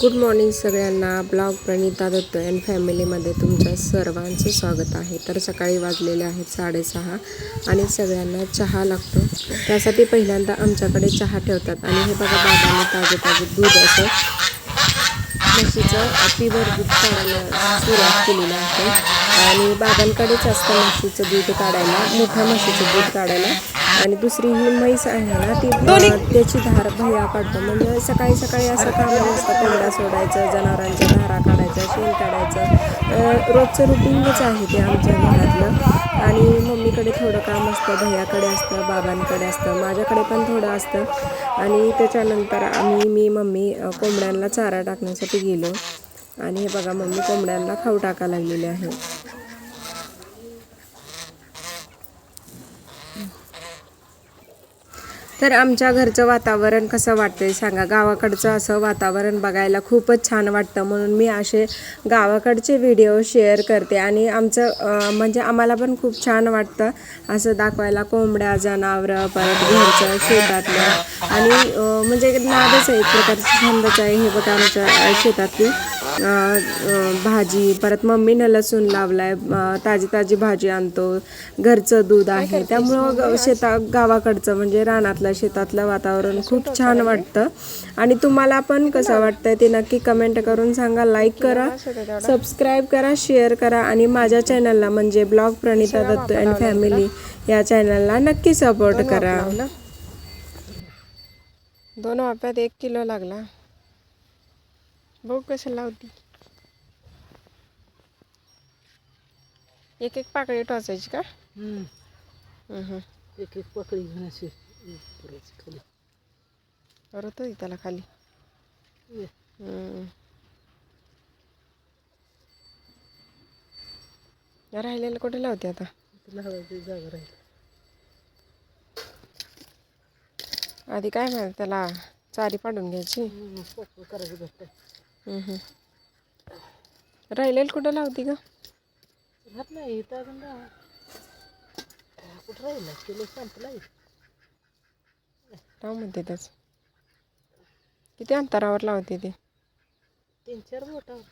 Good morning सगळ्यांना. Blog Pranita Datta and फॅमिलीमध्ये तुमच्या सर्वांचं स्वागत आहे. तर सकाळी वाजलेले आहेत साडेसहा आणि सगळ्यांना चहा लागतो. त्यासाठी पहिल्यांदा आमच्याकडे चहा ठेवतात. आणि हे बघा बाबांनी ताजे ताजे दूध असं म्हशीचं पिवर दूध काढायला सुरुवात केलेली आहे. आणि बाबांकडेच असतं म्हशीचं दूध काढायला मोठ्या म्हशीचं दूध काढायला. आणि दुसरी ही म्हैस आहे ना ती त्याची धार भैया काढतो. म्हणजे सकाळी सकाळी असं काम असतं कोंबड्या सोडायचं जनावरांच्या धारा काढायच्या शेण काढायचं. रोजचं रुटीनच आहे ते आमच्या घरातलं. आणि मम्मीकडे थोडं काम असतं भैयाकडे असतं बाबांकडे असतं माझ्याकडे पण थोडं असतं. आणि त्याच्यानंतर आम्ही मी मम्मी कोंबड्यांना चारा टाकण्यासाठी गेलो. आणि हे बघा मम्मी कोंबड्यांना खाऊ टाकायला लागलेले आहे. तर आमच्या घरचं वातावरण कसं वाटतंय सांगा? गावाकडचं असं वातावरण बघायला खूपच छान वाटतं. म्हणून मी असे गावाकडचे व्हिडिओ शेअर करते. आणि आमचं म्हणजे आम्हाला पण खूप छान वाटतं असं दाखवायला. कोंबड्या जनावरं परत घरचं शेतातलं आणि म्हणजे नादच आहे. एक प्रकारचं छंदच आहे हे बघा आमच्या शेतातली. भाजी परत मम्मीनं लसूण लावलाय ताजी ताजी भाजी आणतो घरचं दूध आहे. त्यामुळं शेता गावाकडचं म्हणजे रानातलं शेतातलं वातावरण खूप छान वाटतं. आणि तुम्हाला पण कसं वाटतंय ते नक्की कमेंट करून सांगा. लाईक करा सबस्क्राईब करा शेअर करा आणि माझ्या चॅनलला म्हणजे blog Pranita Datt and family या चॅनलला नक्की सपोर्ट करा. दोन वाप्यात एक किलो लागला. बघ कसं लावती. एक एक पाकळी टोचायची का? हम्म. एक एक पकडी घेऊन अशी खाली. परत होई त्याला खाली. ये. हम्म. राहिलेलं कुठे लावते आता? जागा राहील. आधी काय माहिती त्याला? चारी पाडून घ्यायची. पोकळ करायचं घट्ट. राहिलेलं कुठं लावती का राहत नाही इथं अजून राहा कुठं राहिलं? किलो संपला लाव म्हणते त्याच. किती अंतरावर लावते ते? तीन चार बोटावर.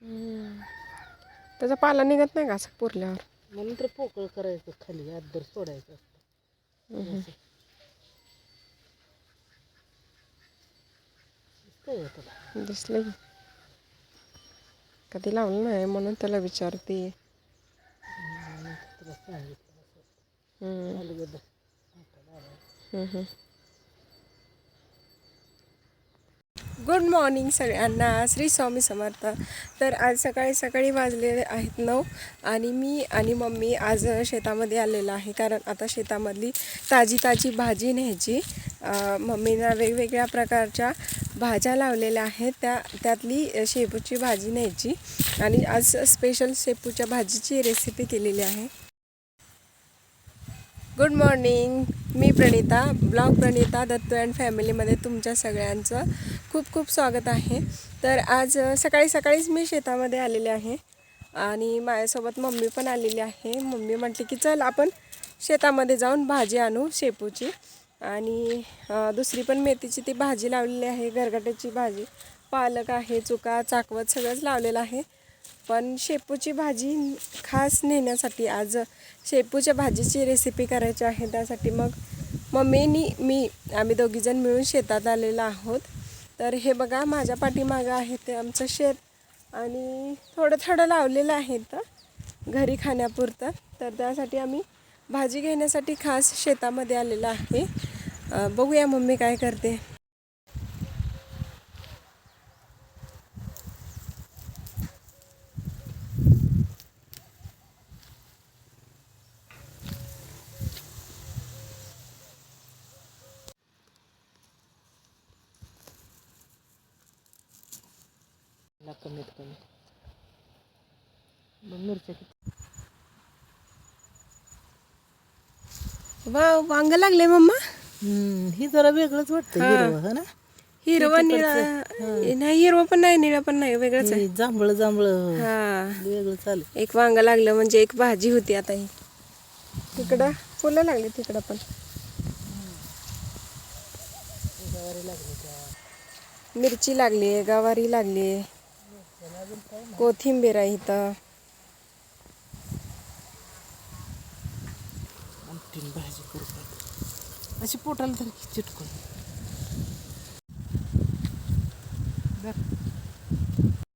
हम्म. त्याचा पाला निघत नाही का असं पुरल्यावर? म्हणून तर पोकळ करायचं खाली आदर सोडायचं असतं असं. दिसतंय का तुला दिसलं की? कधी लावलं नाही म्हणून त्याला विचारते. गुड मॉर्निंग सगळ्यांना. श्री स्वामी समर्थ. तर आज सकाळी सकाळी वाजलेले आहेत नऊ आणि मी आणि मम्मी आज शेतामध्ये आलेलं आहे. कारण आता शेतामधली ताजी ताजी भाजी न्यायची. मम्मीनं वेगवेगळ्या प्रकारच्या भाज्या लावलेल्या आहेत. त्या त्यातली शेपूची भाजी न्यायची आणि आज स्पेशल शेपूच्या भाजीची रेसिपी केलेली आहे. गुड मॉर्निंग मी प्रणिता ब्लॉग प्रणिता दत्तू अँड फॅमिलीमध्ये तुमच्या सगळ्यांचं खूप खूप स्वागत आहे. तर आज सकाळी सकाळीच मी शेतामध्ये आलेले आहे आणि माझ्यासोबत मम्मी पण आलेली आहे. मम्मी म्हटली की चल आपण शेतामध्ये जाऊन भाजी आणू शेपूची. आणि दुसरी पण मेथीची ती भाजी लावलेली आहे गरगाट्याची भाजी. पालक आहे चुका चाकवत सगळंच लावलेलं आहे. पण शेपूची भाजी खास नेण्यासाठी आज शेपूच्या भाजीची रेसिपी करायची आहे. त्यासाठी मग मम्मीनी मी आम्ही दोघीजण मिळून शेतात आलेलो आहोत. तर हे बघा माझ्या पाठीमागं आहे ते आमचं शेत. आणि थोडं थोडं लावलेलं आहे तर घरी खाण्यापुरतं. तर त्यासाठी आम्ही भाजी घेण्यासाठी खास शेतामध्ये आलेलं आहे. बघूया मम्मी काय करते. कमीत कमी. मग मिरच्या किती? वा वांग लागले मम्मा. ही जरा वेगळंच वाटतं हिरवं है ना? हिरवं निळा नाही हिरवं पण नाही निळं पण नाही वेगळंच आहे. जांभळं जांभळं. हा. वेगळं चालेल एक वांग लागलं म्हणजे एक भाजी होती आता ही. तिकडं फुलं लागली तिकडं पण. मिरची लागली आहे गवारी लागली आहे. कोथिंबीर आहे इथं. भाजी करू? अशी पोटाला तर चिटकून. बरं.